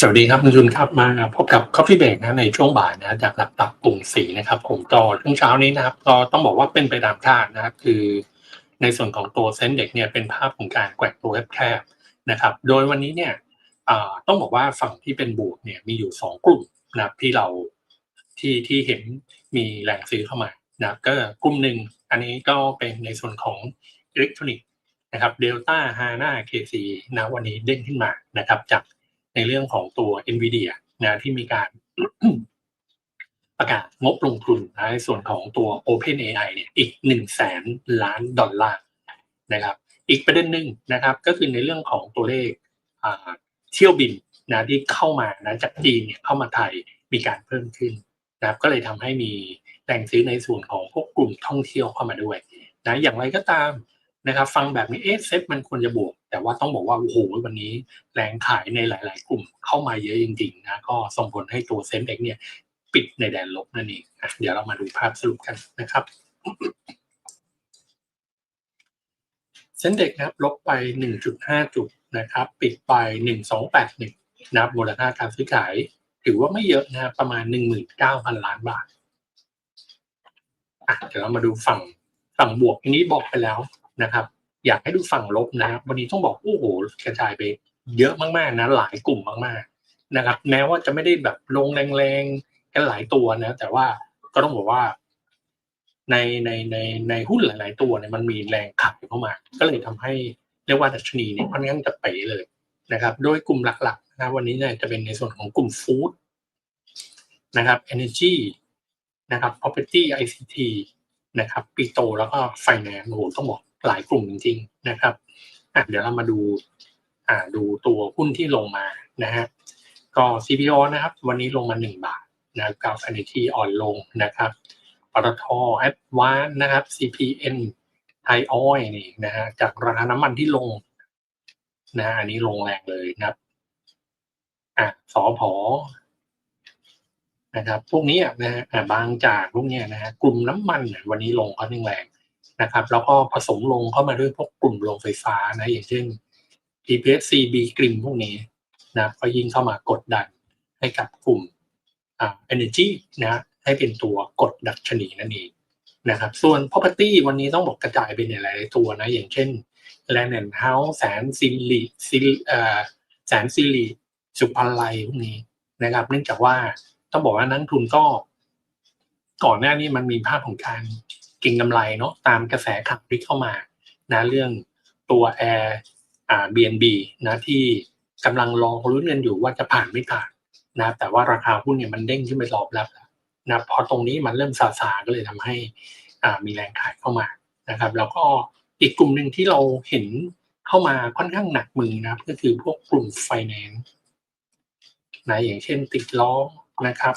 สวัสดีครับคุณชุนครับมาพบกับ Coffee Break นะในช่วงบ่ายนะจากหลักทรัพย์กลุ่มสีนะครับผมก็ช่วงเช้านี้นะครับก็ต้องบอกว่าเป็นไปตามคาดนะครับคือในส่วนของตัวเซ็นเด็กเนี่ยเป็นภาพของการแกว่งตัวแคบๆนะครับโดยวันนี้เนี่ยต้องบอกว่าฝั่งที่เป็นบวกเนี่ยมีอยู่สองกลุ่มนะครับที่เราที่ที่เห็นมีแรงซื้อเข้ามานะก็กลุ่มหนึ่งอันนี้ก็เป็นในส่วนของอิเล็กทรอนิกส์นะครับเดลต้าฮาน่าเคซีนะวันนี้เด้งขึ้นมานะครับจาก ในเรื่องของตัว NVIDIA นะที่มีการประกาศงบลงทุนนะในส่วนของตัว OpenAI เนี่ยอีก1 0 0 0 0แสนล้านดอลลาร์นะครับ อีกประเด็นหนึ่งนะครับ ก็คือในเรื่องของตัวเลขเที่ยวบินนะที่เข้ามานะจากจีนเนี่ยเข้ามาไทยมีการเพิ่มขึ้นนะครับก็เลยทำให้มีแรงซื้อในส่วนของพวกกลุ่มท่องเที่ยวเข้ามาด้วยนะอย่างไรก็ตามนะครับ ฟังแบบนี้เอ๊ะเซ็ตมันควรจะบวก แต่ว่าต้องบอกว่าโอ้โหวันนี้แรงขายในหลาย ๆ กลุ่มเข้ามาเยอะจริงๆนะก็ส่งผลให้ตัวเซ็นเด็กเนี่ย ปิดในแดนลบนั่นเองอะเดี๋ยวเรามาดูภาพสรุปกันนะครับเซ็นเด็กนะครับลบไป 1.5 จุดนะครับ ปิดไป 1281นะครับมูลค่าการซื้อขาย ถือว่าไม่เยอะนะครับประมาณ 19,000 ล้านบาทอะเดี๋ยวเรามาดูฝั่งฝั่งบวกทีนี้บอกไปแล้วนะครับ อยากให้ดูฝั่งลบนะครับ วันนี้ต้องบอกโอ้โหกระจายไปเยอะมากๆนะ หลายกลุ่มมากๆนะครับ แม้ว่าจะไม่ได้แบบลงแรงๆกันหลายตัวนะ แต่ว่าก็ต้องบอกว่า ในในในในหุ้นหลาย ๆ ตัวเนี่ยมันมีแรงขายเข้ามา ก็เลยทำให้เรียกว่าดัชนีเนี่ยค่อนข้างจะเป๋เลยนะครับ โดยกลุ่มหลัก ๆ นะครับวันนี้เนี่ยจะเป็นในส่วนของกลุ่มฟู้ดนะครับ energy นะครับ property ICT นะครับปิโตแล้วก็ไฟแนนซ์โอ้โหต้องบอก หลายกลุ่มจริงๆนะครับเดี๋ยวเรามาดูดูตัวหุ้นที่ลงมานะฮะก็ CPO นะครับ วันนี้ลงมา 1 บาทนะครับกราฟ Anity อ่อนลงนะครับปตทแอดวานนะครับ CPN ไทยออยนี่นะฮะจากราคาน้ำมันที่ลงนะฮะอันนี้ลงแรงเลยนะครับอะสอพอนะครับ พวกนี้นะฮะบางจากพวกนี้นะฮะกลุ่มน้ำมันเนี่ยวันนี้ลงค่อนข้างแรง นะครับ แล้วก็ผสมลงเข้ามาด้วยพวกกลุ่มโรงไฟฟ้านะอย่างเช่น PPSCB กริมพวกนี้นะก็ยิ่งเข้ามากดดันให้กับกลุ่มอ่า energy นะให้เป็นตัวกดดัชนีนั่นเองนะครับ ส่วน property วันนี้ต้องบอกกระจายไปในหลายๆตัวนะ อย่างเช่น Land and House แสนซิลิซิลิเอ่อแสนซิลิสุพันไลพวกนี้นะครับ เนื่องจากว่าต้องบอกว่านักทุนก็ ก่อนหน้านี้มันมีภาพของการ เก่งกำไรเนาะตามกระแสขับที่เข้ามานะเรื่องตัว Air อ่า BNB นะที่กำลังรอรุ้นกันอยู่ว่าจะผ่านไม่ผ่านนะแต่ว่าราคาหุ้นเนี่ยมันเด้งขึ้นไปรอบแล้วนะพอตรงนี้มันเริ่มซาซาก็เลยทำให้อ่ามีแรงขายเข้ามานะครับ แล้วก็อีกกลุ่มหนึ่งที่เราเห็นเข้ามาค่อนข้างหนักมือนะก็คือพวกกลุ่มไฟแนนซ์นะอย่างเช่นติดล้อนะครับ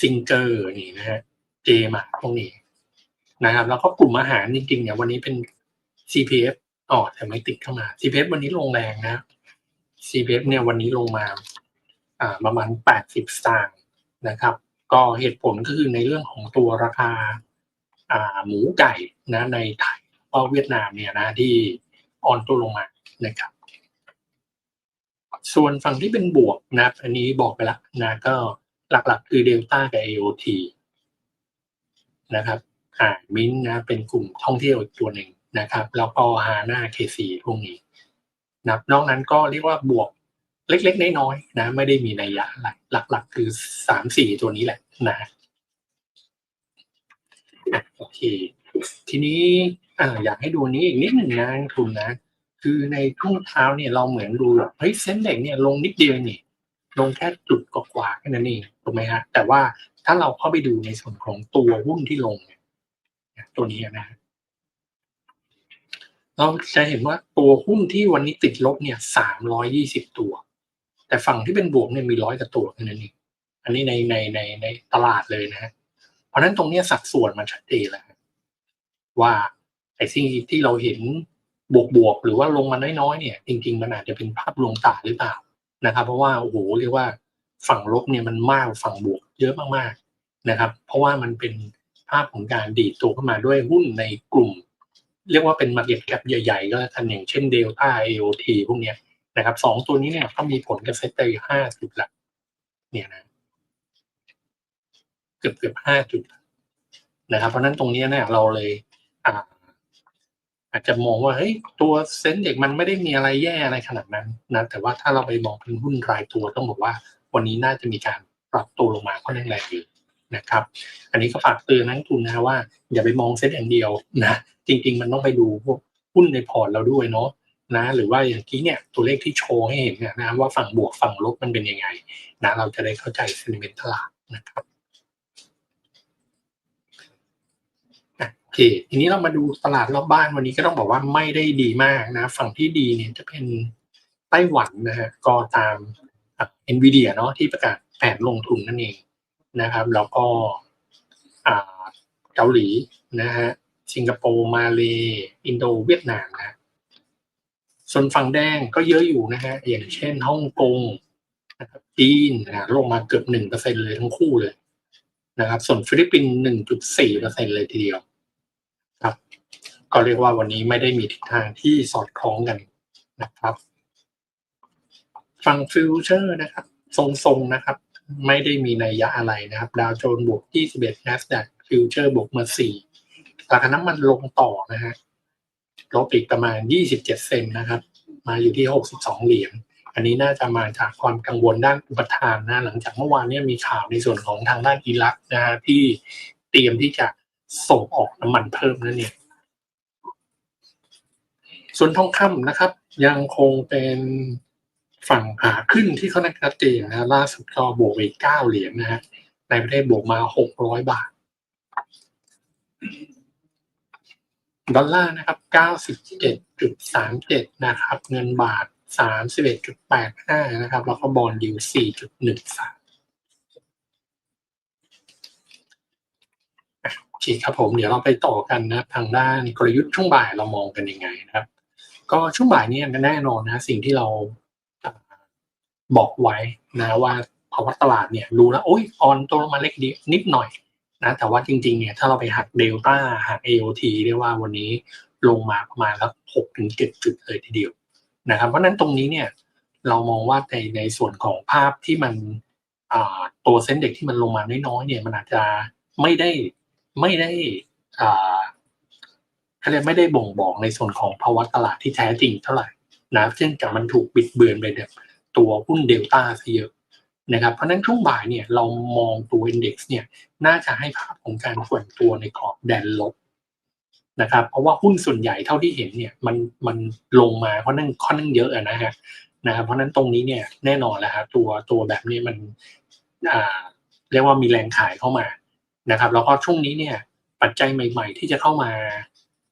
ซิงเกอร์นี่นะฮะ เจมาพวกนี้นะครับ แล้วก็กลุ่มอาหารจริงๆเนี่ยวันนี้เป็น CPF อ๋อแต่ไม่ติดเข้ามา CPF วันนี้ลงแรงนะ CPF เนี่ยวันนี้ลงมาอ่าประมาณ 80 สตางค์นะครับ ก็เหตุผลก็คือในเรื่องของตัวราคาอ่าหมูไก่นะในไทยก็เวียดนามเนี่ยนะที่อ่อนตัวลงมานะครับ ส่วนฝั่งที่เป็นบวกนะอันนี้บอกไปแล้วนะก็หลักๆ คือเดลต้ากับ AOT นะครับอ่ามินนะเป็นกลุ่มท่องเที่ยวตัวหนึ่งนะครับ แล้วก็ฮาน่าเคซีพวกนี้นะนอกนั้นก็เรียกว่าบวกเล็กๆน้อยๆนะ ไม่ได้มีนัยยะอะไรหลัก ๆ คือสามสี่ตัวนี้แหละนะโอเค ทีนี้ออยากให้ดูนี้อีกนิดหนึ่งนะคุณนะ คือในช่วงเช้าเนี่ยเราเหมือนดูแบบเฮ้ยเส้นเด็กเนี่ยลงนิดเดียวนี่ลงแค่จุดกว่าๆแค่นั้นเองถูกไหมฮะแต่ว่า ถ้าเราเข้าไปดูในส่วนของตัวหุ้นที่ลงเนี่ยตัวนี้นะเราจะเห็นว่าตัวหุ้นที่วันนี้ติดลบเนี่ยสามร้อยยี่สิบตัว แต่ฝั่งที่เป็นบวกเนี่ยมีร้อยกว่าตัวแค่นั้นเองอันนี้ในในในในตลาดเลยนะฮะเพราะนั้นตรงนี้สัดส่วนมันชัดเจนแล้วว่าไอ้สิ่งที่เราเห็นบวกบวกหรือว่าลงมาน้อยๆเนี่ย จริง ๆ มันอาจจะเป็นภาพลวงตาหรือเปล่านะครับ เพราะว่าโอ้โหเรียกว่า ฝั่งลบเนี่ยมันมากฝั่งบวกเยอะมากๆนะครับ เพราะว่ามันเป็นภาพของการดีดตัวเข้ามาด้วยหุ้นในกลุ่ม เรียกว่าเป็น Market Cap ใหญ่ๆ ก็แล้วกันอย่างเช่น Delta AOT พวกเนี้ยนะครับสองตัวนี้เนี่ยก็มีผลกับเซ็ตไปห้าจุดละเนี่ยนะเกือบเกือบห้าจุดนะครับ เพราะนั้นตรงนี้เนี่ยเราเลยอ่าอาจจะมองว่าเฮ้ยตัวเซ็นเด็กมันไม่ได้มีอะไรแย่อะไรขนาดนั้นนะแต่ว่าถ้าเราไปมองเป็นหุ้นรายตัวต้องบอกว่า วันนี้น่าจะมีการปรับตัวลงมาค่อนข้างแรงอยู่นะครับ อันนี้ก็ฝากเตือนนักทุนนะว่า อย่าไปมองเซ็ตอย่างเดียวนะ จริง ๆ มันต้องไปดูพวกหุ้นในพอร์ตเราด้วยเนาะนะหรือว่าอย่างที่เนี่ยตัวเลขที่โชว์ให้เห็นเนี่ยนะว่าฝั่งบวกฝั่งลบมันเป็นยังไงนะเราจะได้เข้าใจเซนิเมนต์ตลาดนะครับโอเคทีนี้เรามาดูตลาดรอบบ้านวันนี้ก็ต้องบอกว่าไม่ได้ดีมากนะ ฝั่งที่ดีเนี่ยจะเป็นไต้หวันนะฮะก็ตาม เอ็นวีเดียเนาะที่ประกาศแผนลงทุนนั่นเองนะครับ แล้วก็เกาหลีนะฮะสิงคโปร์มาเลอินโดเวียดนามนะส่วนฝั่งแดงก็เยอะอยู่นะฮะอย่างเช่นฮ่องกงนะครับจีนนะลงมาเกือบหนึ่งเปอร์เซ็นเลยทั้งคู่เลยนะครับ ส่วนฟิลิปปินส์หนึ่งจุดสี่เปอร์เซ็นเลยทีเดียว ครับ ก็เรียกว่าวันนี้ไม่ได้มีทิศทางที่สอดคล้องกันนะครับ ฝั่งฟิวเจอร์นะครับ ทรงๆนะครับ ไม่ได้มีนัยยะอะไรนะครับดาวโจนส์บวก 21 NASDAQ ฟิวเจอร์บวกมา4ราคาน้ำมันลงต่อนะฮะลบอีกประมาณ 27 เซนนะครับ มาอยู่ที่ 62 เหรียญอันนี้น่าจะมาจากความกังวลด้านอุปทานนะหลังจากเมื่อวานนี้มีข่าวในส่วนของทางด้านอิรักนะฮะที่เตรียมที่จะส่งออกน้ำมันเพิ่มนั่นเองส่วนทองคำนะครับ ยังคงเป็น ฝั่งขาขึ้นที่เขานักชัดเจนนะล่าสุดก็บวกไปเก้าเหรียญนะฮะในประเทศบวกมาหกร้อยบาท ดอลลาร์นะครับเก้าสิบเจ็ดจุดสามเจ็ดนะครับ เงินบาทสามสิบเอ็ดจุดแปดห้านะครับ แล้วก็บอลยูสี่จุดหนึ่งสามโอเคครับผมเดี๋ยวเราไปต่อกันนะทางด้านกลยุทธ์ช่วงบ่ายเรามองกันยังไงนะครับ ก็ช่วงบ่ายนี้แน่นอนนะ สิ่งที่เรา บอกไว้นะว่าภาวะตลาดเนี่ยดูแล้วโอ้ยออนตัวลงมาเล็กดีนิดหน่อยนะแต่ว่าจริงๆเนี่ยถ้าเราไปหักเดลต้าหัก AOT เรียกว่าวันนี้ลงมาประมาณสักหกถึงเจ็ดจุดเลยทีเดียวนะครับเพราะนั้นตรงนี้เนี่ยเรามองว่าในในส่วนของภาพที่มันตัวเส้นเด็กที่มันลงมาน้อยๆเนี่ยมันอาจจะไม่ได้ไม่ได้เขาเรียกไม่ได้บ่งบอกในส่วนของภาวะตลาดที่แท้จริงเท่าไหร่นะเช่นกับมันถูกบิดเบือนไปแบบ ตัวหุ้นเดลต้าซะเยอะนะครับ เพราะนั้นช่วงบ่ายเนี่ยเรามองตัวอินเด็กซ์เนี่ยน่าจะให้ภาพของการส่วนตัวในกรอบแดนลบนะครับ เพราะว่าหุ้นส่วนใหญ่เท่าที่เห็นเนี่ยมันมันลงมาเพราะนั่งค่อนข้างเยอะนะฮะนะครับเพราะนั้นตรงนี้เนี่ยแน่นอนแล้วครับตัวตัวแบบนี้มันอ่าเรียกว่ามีแรงขายเข้ามานะครับแล้วก็ช่วงนี้เนี่ยปัจจัยใหม่ ๆ ที่จะเข้ามา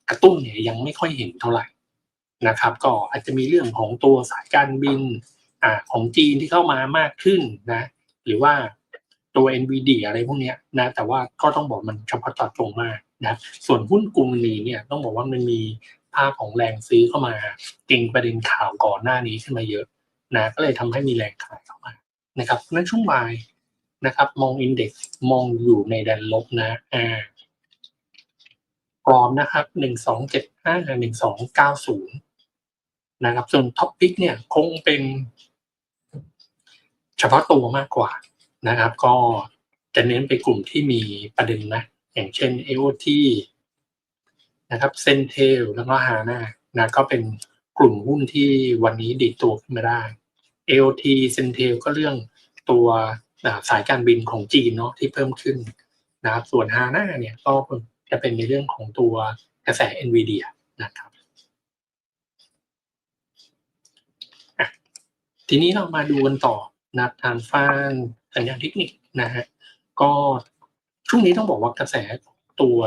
กระตุ้นเนี่ยยังไม่ค่อยเห็นเท่าไหร่นะครับ ก็อาจจะมีเรื่องของตัวสายการบิน อของจีนที่เข้ามามากขึ้นนะ หรือว่าตัว NVD อะไรพวกนี้นะแต่ว่าก็ต้องบอกมันเฉพาะเจาะจงมากนะส่วนหุ้นกลุ่มนี้เนี่ยต้องบอกว่ามันมีภาพของแรงซื้อเข้ามาเก่งประเด็นข่าวก่อนหน้านี้ขึ้นมาเยอะนะก็เลยทำให้มีแรงขายเข้ามานะครับนั้นช่วงบ่ายนะครับ มองอินเด็กซ์มองอยู่ในแดนลบนะอ่ากรอบนะครับหนึ่งสองเจ็ดห้าหนึ่งสองเก้าศูนย์นะครับส่วนท็อปพิกเนี่ยคงเป็น เฉพาะตัวมากกว่านะครับ ก็จะเน้นไปกลุ่มที่มีประเด็นนะ อย่างเช่น AOT นะครับเซนเทลแล้วก็ฮาน่านะก็เป็นกลุ่มหุ้นที่วันนี้ดีตัวขึ้นมาได้ AOT เซนเทลก็เรื่องตัวสายการบินของจีนเนาะที่เพิ่มขึ้นนะครับส่วนฮาน่าเนี่ยก็จะเป็นในเรื่องของตัวกระแส NVIDIA นะครับทีนี้เรามาดูกันต่อ นัดทางฟ้านสัญญาณเทคนิคนะฮะก็ช่วงนี้ต้องบอกว่ากระแสตัว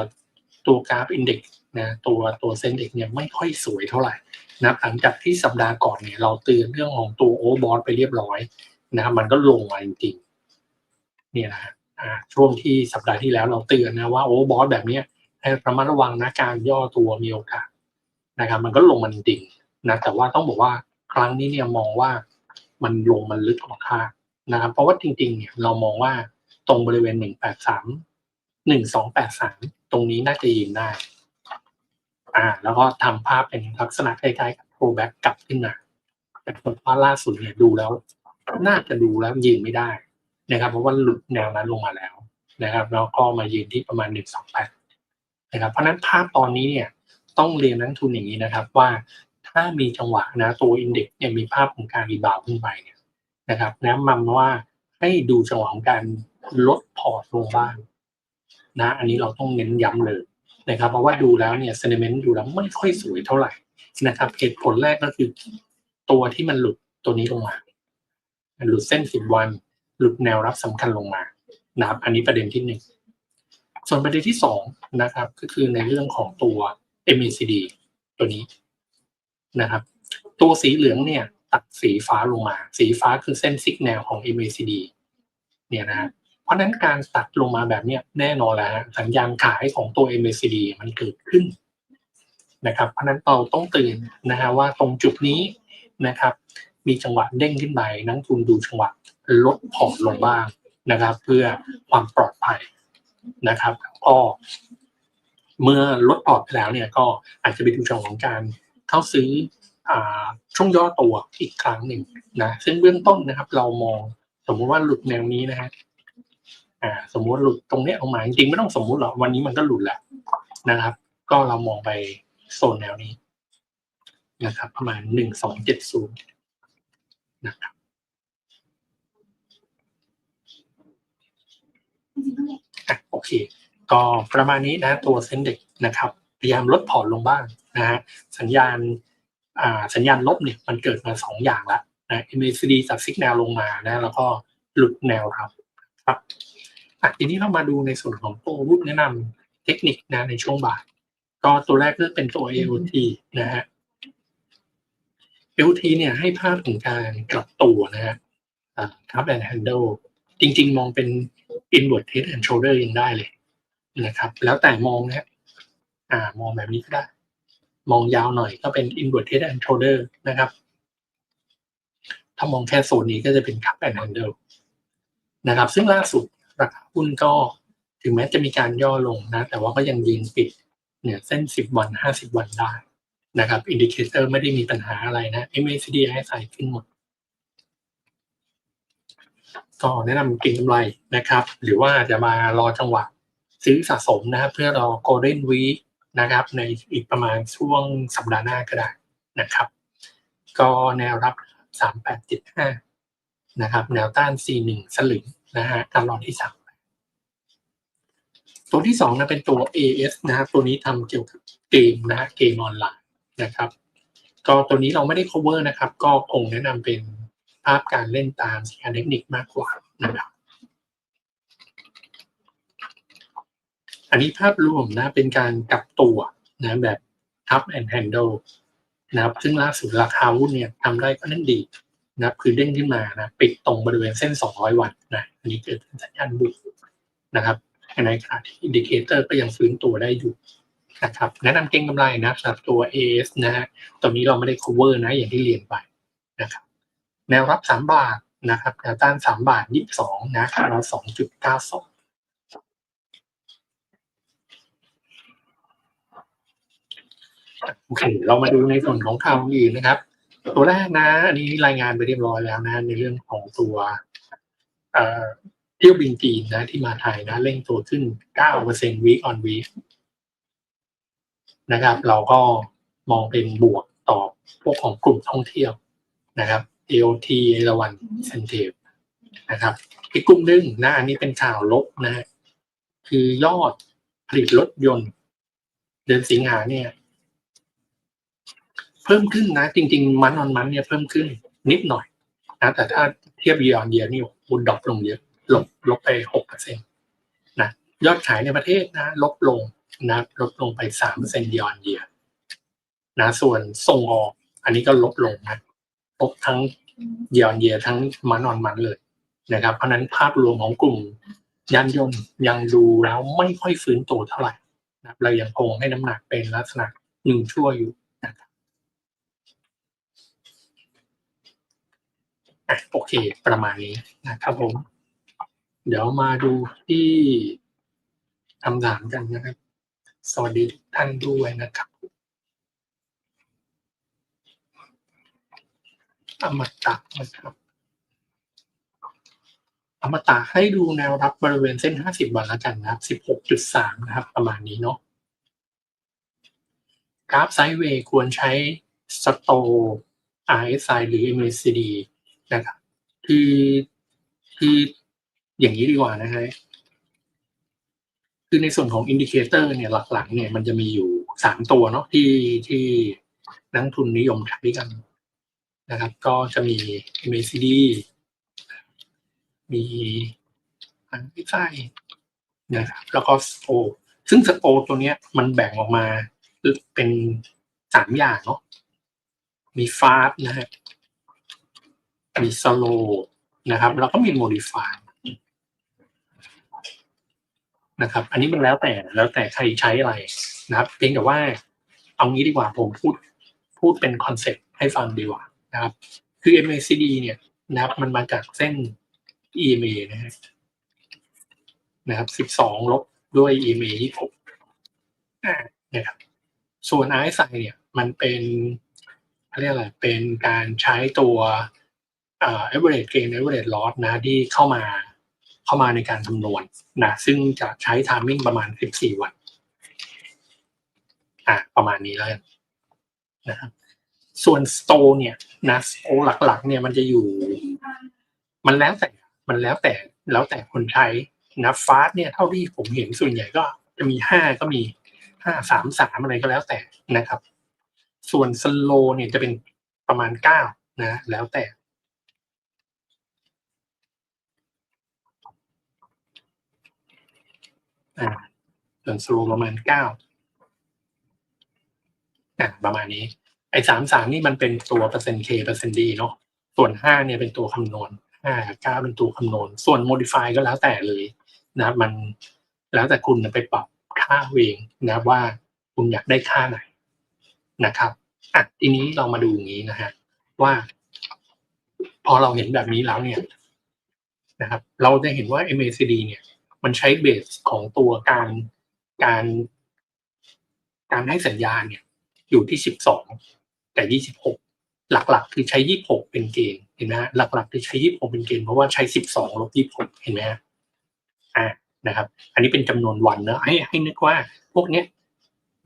ตัวกราฟอินเด็กนะตัวตัวเซนเด็กเนี่ยไม่ค่อยสวยเท่าไหร่นะหลังจากที่สัปดาห์ก่อนเนี่ยเราเตือนเรื่องของตัวโอเวอร์บอทไปเรียบร้อยนะครับมันก็ลงมาจริงๆเนี่ยนะอ่าช่วงที่สัปดาห์ที่แล้วเราเตือนนะว่าโอเวอร์บอทแบบเนี้ยให้ระมัดระวังนะการย่อตัวมีโอกาสนะครับมันก็ลงมาจริงนะแต่ว่าต้องบอกว่าครั้งนี้เนี่ยมองว่า มันลงมันลึกกว่าคาดนะครับ เพราะว่าจริงๆ เนี่ยเรามองว่าตรงบริเวณหนึ่งแปดสามหนึ่งสองแปดสามตรงนี้น่าจะยืนได้ อ่า แล้วก็ทำภาพเป็นลักษณะคล้ายๆกับโ r แบ็กกลับขึ้นมาแต่ผลว่าล่าสุดเนี่ยดูแล้ว น่าจะดูแล้วยืนไม่ได้นะครับ เพราะว่าหลุดแนวนั้นลงมาแล้วนะครับ แล้วก็มายืนที่ประมาณหนึ่งสองแปดนะครับ เพราะฉะนั้นภาพตอนนี้เนี่ยต้องเรียนนักทุนอย่างนี้นะครับ ว่า ถ้ามีจังหวะนะตัวอินเด็กซ์เนี่ยมีภาพของการรีบาวขึ้นไปเนี่ยนะครับแนะนำว่าให้ดูจังหวะของการลดพอร์ตลงบ้างนะ อันนี้เราต้องเน้นย้ำเลยนะครับ เพราะว่าดูแล้วเนี่ยเซนิเมนต์ดูแล้วไม่ค่อยสวยเท่าไหร่นะครับเหตุผลแรกก็คือ ตัวที่มันหลุดตัวนี้ลงมา หลุดเส้นสิบวัน หลุดแนวรับสำคัญลงมานะครับ อันนี้ประเด็นที่หนึ่งส่วนประเด็นที่สองนะครับ ก็คือในเรื่องของตัว MACD ตัวนี้ นะครับ ตัวสีเหลืองเนี่ยตัดสีฟ้าลงมา สีฟ้าคือเส้นซิกแนลของ MACD เนี่ยนะเพราะนั้นการตัดลงมาแบบเนี้ยแน่นอนแล้วสัญญาณขายของตัว MACD มันเกิดขึ้นนะครับ เพราะนั้นเราต้องตื่นนะฮะว่าตรงจุดนี้นะครับ มีจังหวะเด้งขึ้นไปนักทุนดูจังหวะลดพอร์ตลงบ้างนะครับ เพื่อความปลอดภัยนะครับก็เมื่อลดพอร์ตไปแล้วเนี่ยก็อาจจะไปดูจังหวะของการ เข้าซื้อช่วงย่อตัวอีกครั้งหนึ่งนะซึ่งเบื้องต้นนะครับ เรามองสมมุติว่าหลุดแนวนี้นะฮะอ่า สมมุติหลุดตรงนี้ออกมาจริงๆไม่ต้องสมมุติหรอกวันนี้มันก็หลุดแหละนะครับ ก็เรามองไปโซนแนวนี้นะครับ ประมาณหนึ่งสองเจ็ดศูนย์นะครับอโอเค ก็ประมาณนี้นะตัวเซ็นเด็กนะครับ พยายามลดพอร์ตลงบ้าง นะฮะสัญญาณอ่าสัญญาณลบเนี่ยมันเกิดมาสองอย่างละนะ MACD จากซิกแนลลงมานะแล้วก็หลุดแนวครับครับอะทีนี้เรามาดูในส่วนของตัวรูปแนะนำเทคนิคนะในช่วงบ่ายก็ตัวแรกก็เป็นตัว AOT นะฮะ AOT เนี่ยให้ภาพถึงการกลับตัวนะฮะครับแอนด์แฮนด์จริง ๆ มองเป็น inward head and shoulder ยังได้เลยนะครับ แล้วแต่มองนะอ่ามองแบบนี้ก็ได้ มองยาวหน่อยก็เป็น inward head and shoulder นะครับ ถ้ามองแค่โซนนี้ก็จะเป็น cup and handle นะครับ ซึ่งล่าสุดราคาหุ้นก็ถึงแม้จะมีการย่อลงนะ แต่ว่าก็ยังยืนปิดเนี่ยเส้น 10 วัน 50 วันได้นะครับอินดิเคเตอร์ไม่ได้มีปัญหาอะไรนะ MACD ให้ใส่ขึ้นหมดก็แนะนำเก็งกำไรนะครับ หรือว่าจะมารอจังหวะซื้อสะสมนะครับเพื่อรอ Golden Week นะครับ ในอีกประมาณช่วงสัปดาห์หน้าก็ได้นะครับ ก็แนวรับ 3875นะครับ แนวต้าน 41 สลึงนะฮะตลอดที่ 3 ตัวที่สองนะเป็นตัว AS นะครับ ตัวนี้ทำเกี่ยวกับเกมนะฮะเกมออนไลน์นะครับ ก็ตัวนี้เราไม่ได้ cover นะครับ ก็คงแนะนำเป็นภาพการเล่นตามสัญญาณเทคนิคมากกว่านะครับ อันนี้ภาพรวมนะเป็นการกลับตัวนะแบบ up and handle นะครับซึ่งล่าสุดราคาหุ้นเนี่ยทำได้ก็นั่นดีนะครับคือเด้งขึ้นมานะปิดตรงบริเวณเส้น 200 วันนะอันนี้เกิดสัญญาณบุกนะครับในขณะที่อินดิเคเตอร์ก็ยังฟื้นตัวได้อยู่นะครับแนะนำเก็งกำไรนะสำหรับตัว AS นะฮะตัวนี้เราไม่ได้ cover นะอย่างที่เรียนไปนะครับแนวรับ 3 บาทนะครับแนวต้าน 3 บาท 22นะเรา2.92 โอเค เรามาดูในส่วนของข่าวอื่นนะครับ ตัวแรกนะ อันนี้รายงานไปเรียบร้อยแล้วนะ ในเรื่องของตัวเที่ยวบินจีนนะที่มาไทยนะเร่งตัวขึ้น 9% week on week นะครับ เราก็มองเป็นบวกต่อพวกของกลุ่มท่องเที่ยวนะครับ AOT เอราวันเซนเทปนะครับอีกกลุ่มหนึ่งนะอันนี้เป็นข่าวลบนะ คือยอดผลิตรถยนต์ เดือนสิงหาเนี่ย เพิ่มขึ้นนะ จริง ๆ มันออนมันเนี่ยเพิ่มขึ้นนิดหน่อยนะแต่ถ้าเทียบเยียร์เยียนี่บุดดรอปลงเยอะลบลบไปหกเปอร์เซ็นต์นะยอดขายในประเทศนะลบลงนะลดลงไปสามเปอร์เซ็นต์เยียร์เยียนะส่วนส่งออก อันนี้ก็ลบลงนะลบทั้งเยียร์เยียทั้งมันออนมันเลยนะครับ เพราะนั้นภาพรวมของกลุ่มยานยนต์ยังดูแล้วไม่ค่อยฟื้นตัวเท่าไหร่นะเรายังคงให้น้ำหนักเป็นลักษณะหนึ่งชั่วอยู่ นะโอเค ประมาณนี้นะครับผม เดี๋ยวมาดูที่คำถามกันนะครับ สวัสดีท่านด้วยนะครับอมตะนะครับอมตะให้ดูแนวรับบริเวณเส้น 50 วันแล้วกันนะครับ16.3 นะครับ ประมาณนี้เนาะกราฟไซด์เวย์ควรใช้สโต RSI หรือ MACD นะครับคือคืออย่างนี้ดีกว่านะฮะคือในส่วนของอินดิเคเตอร์เนี่ยหลักๆ เนี่ยมันจะมีอยู่สามตัวเนาะที่ที่นักทุนนิยมใช้กันนะครับ ก็จะมี MACD มีอันที่ใช่นะครับแล้วก็โ o ซึ่งสโ o ตัวเนี้ยมันแบ่งออกมาเป็นสามอย่างเนาะมีฟาสนะฮะ มีสโลนะครับแล้วก็มีโมดิฟายนะครับ อันนี้มันแล้วแต่แล้วแต่ใครใช้อะไรนะครับ เพียงแต่ว่าเอางี้ดีกว่าผมพูดพูดเป็นคอนเซ็ปต์ให้ฟังดีกว่านะครับ คือ MACD เนี่ยนะครับ มันมาจากเส้น EMA นะฮะนะครับ12ลบด้วย EMA 26อ่านะครับ ส่วน RSI เนี่ย มันเป็นเขาเรียกอะไรเป็นการใช้ตัว เอ่อ average gain average loss นะที่เข้ามาเข้ามาในการคำนวณนะซึ่งจะใช้ timing ประมาณ 14 วันอ่าประมาณนี้แล้วกันนะครับส่วน store เนี่ยนะ store หลักๆ เนี่ยมันจะอยู่ มันแล้วแต่มันแล้วแต่แล้วแต่คนใช้นะฟาสเนี่ยเท่าที่ผมเห็นส่วนใหญ่ก็จะมีห้าก็มีห้าสามสามอะไรก็แล้วแต่นะครับ ส่วนสโลเนี่ยจะเป็นประมาณเก้านะ แล้วแต่ อ่าส่วนสโลประมาณเก้าอ่าประมาณนี้ ไอ้สามสามนี่มันเป็นตัวเปอร์เซ็นต์ K เปอร์เซ็นต์ D เนาะส่วนห้าเนี่ยเป็นตัวคำนวณห้าเก้าเป็นตัวคำนวณ ส่วน modify ก็แล้วแต่เลยนะมันแล้วแต่คุณไปปรับค่าเองนะว่าคุณอยากได้ค่าไหนนะครับอะทีนี้เรามาดูอย่างนี้นะฮะว่า พอเราเห็นแบบนี้แล้วเนี่ยนะครับ เราจะเห็นว่า MACD เนี่ย มันใช้เบสของตัวการการการให้สัญญาณเนี่ย อยู่ที่สิบสองแต่ยี่สิบหกหลักๆ คือใช้ยี่หกเป็นเกณฑ์เห็นไหมหลักๆ คือใช้ยี่หกเป็นเกณฑ์เพราะว่าใช้สิบสองลบยี่หกเห็นไหมอ่านะครับ อันนี้เป็นจำนวนวันเนอะให้ให้นึกว่าพวกเนี้ย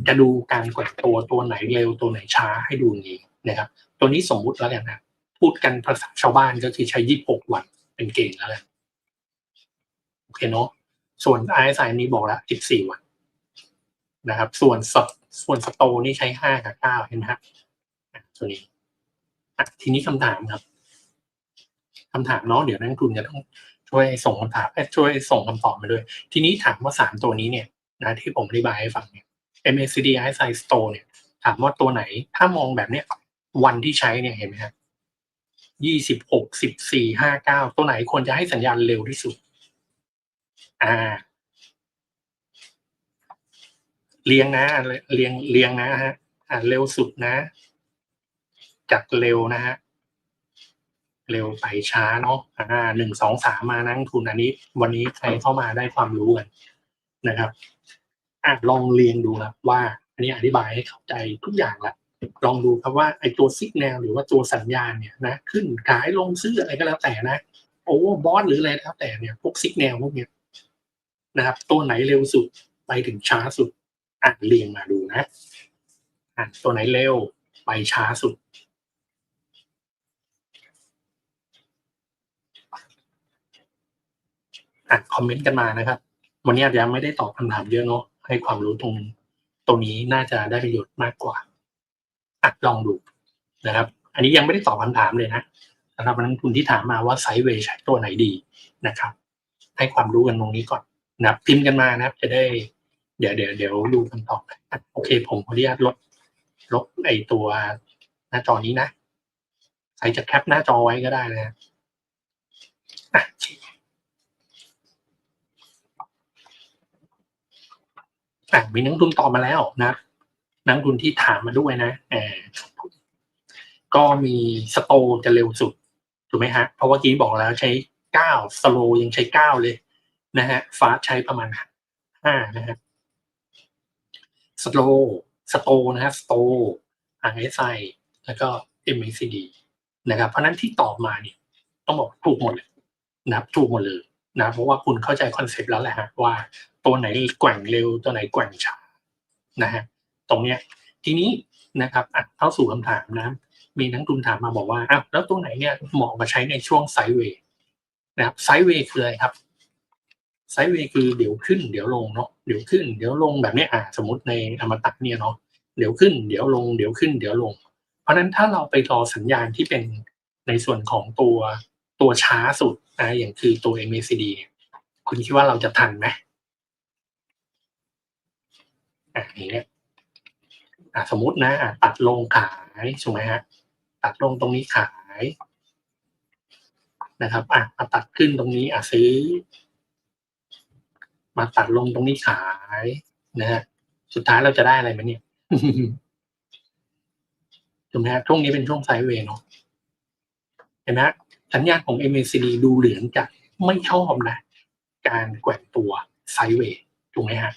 จะดูการกดตัวตัวไหนเร็วตัวไหนช้าให้ดูนี้นะครับ ตัวนี้สมมุติแล้วกันนะพูดกันภาษาชาวบ้านก็คือใช้ยี่หกวันเป็นเกณฑ์แล้วแหละโอเคเนาะ ส่วน RSI นี้บอกแล้วสิบสี่วันนะครับ ส่วนสส่วนสโตนี่ใช้ห้ากับเก้าเห็นไหมฮะตัวนี้ทีนี้คำถามครับคำถามเนาะเดี๋ยวนักทุนจะต้องช่วยส่งคำถามช่วยส่งคำตอบมาด้วย ทีนี้ถามว่าสามตัวนี้เนี่ยนะที่ผมอธิบายให้ฟังเนี่ย MACD RSI Store เนี่ย ถามว่าตัวไหนถ้ามองแบบเนี้ยวันที่ใช้เนี่ยเห็นไหมครับยี่สิบหกสิบสี่ห้าเก้าตัวไหนควรจะให้สัญญาณเร็วที่สุด อ่าเรียงนะเรียงเรียงนะฮะ อ่าเร็วสุดนะ จากเร็วนะฮะเร็วไปช้าเนาะ อ่าหนึ่งสองสามมานั่งทุนอันนี้ วันนี้ใครเข้ามาได้ความรู้กันนะครับ อะลองเรียงดูครับว่า อันนี้อธิบายให้เข้าใจทุกอย่างละลองดูครับว่าไอ้ตัวซิกแนลหรือว่าตัวสัญญาณเนี่ยนะ ขึ้นขายลงซื้ออะไรก็แล้วแต่นะโอเวอร์บอสหรืออะไรแล้วแต่เนี่ยพวกซิกแนลพวกเนี้ย นะครับ ตัวไหนเร็วสุดไปถึงช้าสุดอ่านเรียงมาดูนะอ่านตัวไหนเร็วไปช้าสุด อ่านคอมเมนต์กันมานะครับ วันนี้อาจจะไม่ได้ตอบคำถามเยอะเนาะให้ความรู้ตรงตรงนี้น่าจะได้ประโยชน์มากกว่าอะลองดูนะครับ อันนี้ยังไม่ได้ตอบคำถามเลยนะสำหรับนักทุนที่ถามมาว่าไซด์เวย์ใช้ตัวไหนดีนะครับ ให้ความรู้กันตรงนี้ก่อน นับพิมพ์กันมานะครับ จะได้ เดี๋ยวเดี๋ยวเดี๋ยวดูคำตอบอะโอเค ผมขออนุญาตลดลบไอตัวหน้าจอนี้นะใครจะแคปหน้าจอไว้ก็ได้นะอะอะมีนักทุนตอบมาแล้วนะนักทุนที่ถามมาด้วยนะเออก็มีสโตจะเร็วสุด ถูกไหมฮะ เพราะว่ากี้บอกแล้วใช้เก้าสโลยังใช้เก้าเลย นะฮะฟาสใช้ประมาณห้านะฮะสโลสโตนะฮะสโต RSI แล้วก็ MACD นะครับ เพราะนั้นที่ตอบมาเนี่ยต้องบอกถูกหมดเลยนะถูกหมดเลยนะเพราะว่าคุณเข้าใจคอนเซปต์แล้วแหละฮะว่าตัวไหนแกว่งเร็วตัวไหนแกว่งช้านะฮะตรงเนี้ยทีนี้นะครับอะเข้าสู่คำถามนะ มีนักทุนถามมาบอกว่าอ้าวแล้วตัวไหนเนี่ยเหมาะมาใช้ในช่วงไซด์เวย์นะครับไซด์เวย์คืออะไรครับ ไซด์เวย์คือเดี๋ยวขึ้นเดี๋ยวลงเนาะเดี๋ยวขึ้นเดี๋ยวลงแบบนี้อะสมมติในอมตะเนี่ยเนาะเดี๋ยวขึ้นเดี๋ยวลงเดี๋ยวขึ้นเดี๋ยวลง เพราะฉะนั้นถ้าเราไปรอสัญญาณที่เป็นในส่วนของตัวตัวช้าสุดนะอย่างคือตัว MACD เนี่ยคุณคิดว่าเราจะทันไหมอะอย่างเงี้ยอะสมมตินะอะตัดลงขายถูกไหมฮะตัดลงตรงนี้ขายนะครับอะมาตัดขึ้นตรงนี้อะซื้อ มาตัดลงตรงนี้ขายนะฮะสุดท้ายเราจะได้อะไรไหมเนี่ยถูกไหมฮะช่วงนี้เป็นช่วงไซด์เวย์เนาะเห็นไหมฮะสัญญาณของ MACD ดูเหลืองจะไม่ชอบนะ การแกว่งตัวไซด์เวย์ถูกไหมฮะ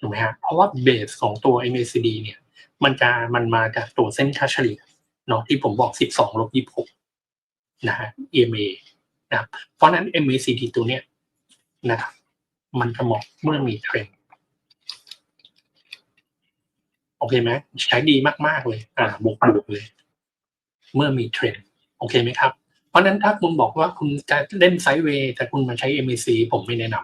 ถูกไหมฮะเพราะว่าเบสของตัว MACD เนี่ย มันจะมันมาจากตัวเส้นค่าเฉลี่ยเนาะที่ผมบอก 12ลบ26 นะฮะ EMA นะครับเพราะฉะนั้น MACD ตัวเนี้ยนะครับ มันจะเหมาะเมื่อมีเทรนด์โอเคไหมใช้ดีมาก ๆ เลย อ่าบวกบวกเลย เมื่อมีเทรนด์โอเคไหมครับ เพราะนั้นถ้าคุณบอกว่าคุณจะเล่นไซด์เวย์แต่คุณมาใช้ MAC ผมไม่แนะน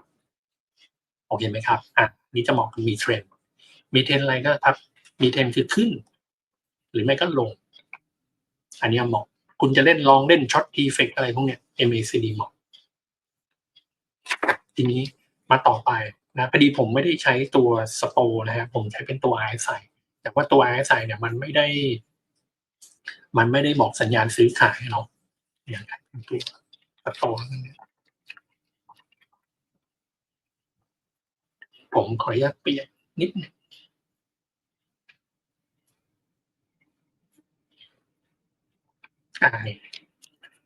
ำโอเคไหมครับอะนี่จะเหมาะกับมีเทรนด์มีเทรนด์อะไรก็ครับ มีเทรนด์คือขึ้น หรือไม่ก็ลง อันนี้เหมาะ คุณจะเล่นลองเล่นช็อตทีเฟกอะไรพวกเนี้ย MACD เหมาะทีนี้ มาต่อไปนะพอดีผมไม่ได้ใช้ตัวสโตนะครับผมใช้เป็นตัว RSI แต่ว่าตัว RSI เนี่ยมันไม่ได้ มันไม่ได้บอกสัญญาณซื้อขายเนาะอย่างไรตัวสโตผมขออนุญาตเปลี่ยนนิดนึงอ่า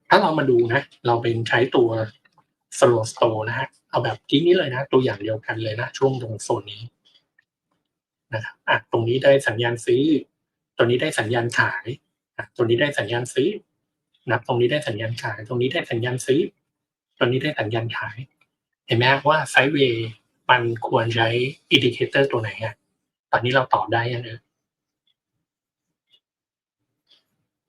ถ้าเรามาดูนะ เราเป็นใช้ตัว slow store นะฮะ เอาแบบที่นี้เลยนะ ตัวอย่างเดียวกันเลยนะ ช่วงตรงโซนนี้นะครับอะตรงนี้ได้สัญญาณซื้อ ตัวนี้ได้สัญญาณขายอะตัวนี้ได้สัญญาณซื้อนะตรงนี้ได้สัญญาณขาย ตรงนี้ได้สัญญาณซื้อ ตัวนี้ได้สัญญาณขาย เห็นไหมว่าไซด์เวย์มันควรใช้อินดิเคเตอร์ตัวไหนอะตอนนี้เราตอบได้ยังเออ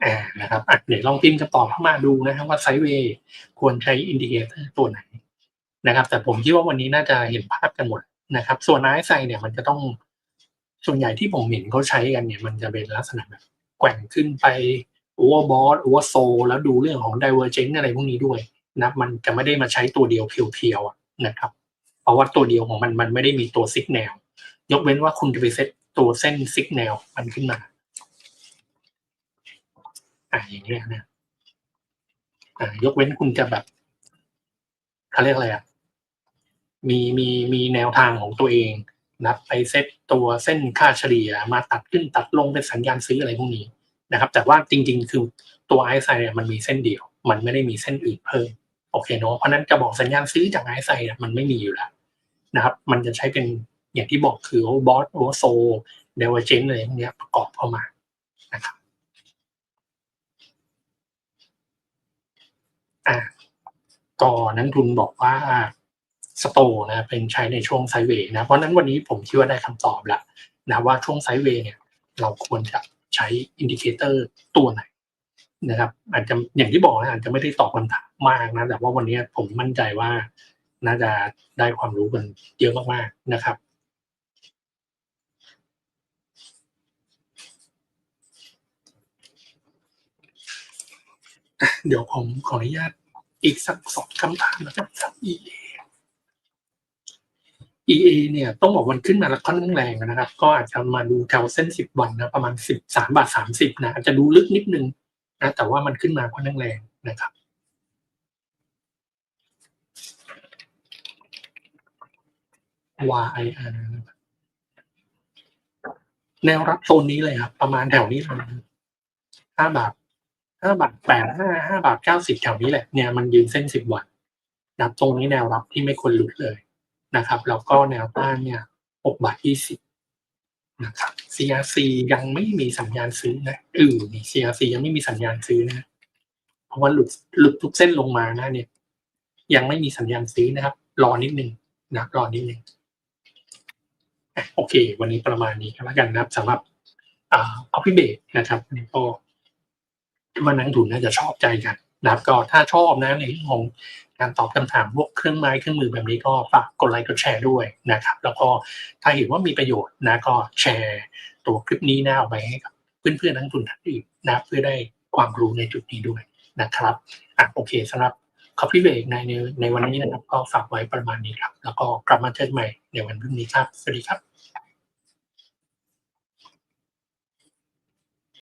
อ่านะครับอะเดี๋ยวลองพิมพ์คำตอบเข้ามาดูนะครับว่าไซด์เวย์ควรใช้อินดิเคเตอร์ตัวไหน นะครับ แต่ผมคิดว่าวันนี้น่าจะเห็นภาพกันหมดนะครับ ส่วนไอไซเนี่ยมันจะต้องส่วนใหญ่ที่ผมเห็นเขาใช้กันเนี่ย มันจะเป็นลักษณะแบบแกว่งขึ้นไปโอเวอร์บอสโอเวอร์โซแล้วดูเรื่องของดิเวอร์เจนอะไรพวกนี้ด้วยนะมันจะไม่ได้มาใช้ตัวเดียวเพียวๆนะครับ เพราะว่าตัวเดียวของมันมันไม่ได้มีตัวซิกแนลยกเว้นว่าคุณจะไปเซตตัวเส้นซิกแนลมันขึ้นมาอ่าอย่างนี้นะอ่ายกเว้นคุณจะแบบเขาเรียกอะไรอะ มีมีมีแนวทางของตัวเองนะไปเซตตัวเส้นค่าเฉลี่ยมาตัดขึ้นตัดลงเป็นสัญญาณซื้ออะไรพวกนี้นะครับ แต่ว่าจริง ๆ คือตัวไอซ์ไซเนี่ยมันมีเส้นเดียว มันไม่ได้มีเส้นอื่นเพิ่มโอเคเนาะเพราะนั้นจะบอกสัญญาณซื้อจากไอซ์ไซเนี่ยมันไม่มีอยู่แล้วนะครับ มันจะใช้เป็นอย่างที่บอกคือโอบอสโอโซเดเวเจนอะไรพวกนี้ประกอบเข้ามานะครับอ่าก็นักทุนบอกว่า สโตนะเป็นใช้ในช่วงไซเวย์นะเพราะนั้นวันนี้ผมคิดว่าได้คำตอบล้วนะว่าช่วงไซเวย์เนี่ยเราควรจะใช้อินดิเคเตอร์ตัวไหนนะครับอาจจะอย่างที่บอกนะอาจจะไม่ได้ตอบคำถามมากนะ แต่ว่าวันนี้ผมมั่นใจว่าน่าจะได้ความรู้กันเยอะมากๆนะครับเดี๋ยวผมขออนุญาตอีกสักสองคำถามนะครับสัก EA เนี่ยต้องบอกวันขึ้นมาแล้วค่อนข้างแรงนะครับ ก็อาจจะมาดูแถวเส้นสิบวันนะประมาณสิบสามบาทสามสิบนะอาจจะดูลึกนิดนึงนะแต่ว่ามันขึ้นมาค่อนข้างแรงนะครับ YIR แนวรับโซนนี้เลยครับ ประมาณแถวนี้เลยห้าบาทห้าบาทแปดห้าห้าบาทเก้าสิบแถวนี้แหละเนี่ยมันยืนเส้นสิบวันนะตรงนี้แนวรับที่ไม่ควรหลุดเลย นะครับแล้วก็แนวต้านเนี่ยหกบาทยี่สิบนะครับ CRC ยังไม่มีสัญญาณซื้อนะเออนี่ CRC ยังไม่มีสัญญาณซื้อนะ เพราะว่าหลุดหลุดทุกเส้นลงมานะเนี่ย ยังไม่มีสัญญาณซื้อนะครับ รอนิดนึงนะรอนิดนึงอะโอเค วันนี้ประมาณนี้ก็แล้วกันนะครับสำหรับอ่า Coffee b a k นะครับนี่ก็ว่านักลงทุนน่าจะชอบใจกันนะครับก็ถ้าชอบนะในเรื่องของ การตอบคำถามพวกเครื่องไม้เครื่องมือแบบนี้ก็ฝากกดไลค์กดแชร์ด้วยนะครับ แล้วก็ถ้าเห็นว่ามีประโยชน์นะก็แชร์ตัวคลิปนี้นะเอาไปให้กับเพื่อนๆนักลงทุนท่านอื่นนะเพื่อได้ความรู้ในจุดนี้ด้วยนะครับอะโอเคสำหรับ Coffee Break ในในในวันนี้นะครับ ก็ฝากไว้ประมาณนี้ครับ แล้วก็กลับมาเจอกันใหม่ในวันพรุ่งนี้ครับ สวัสดีครับ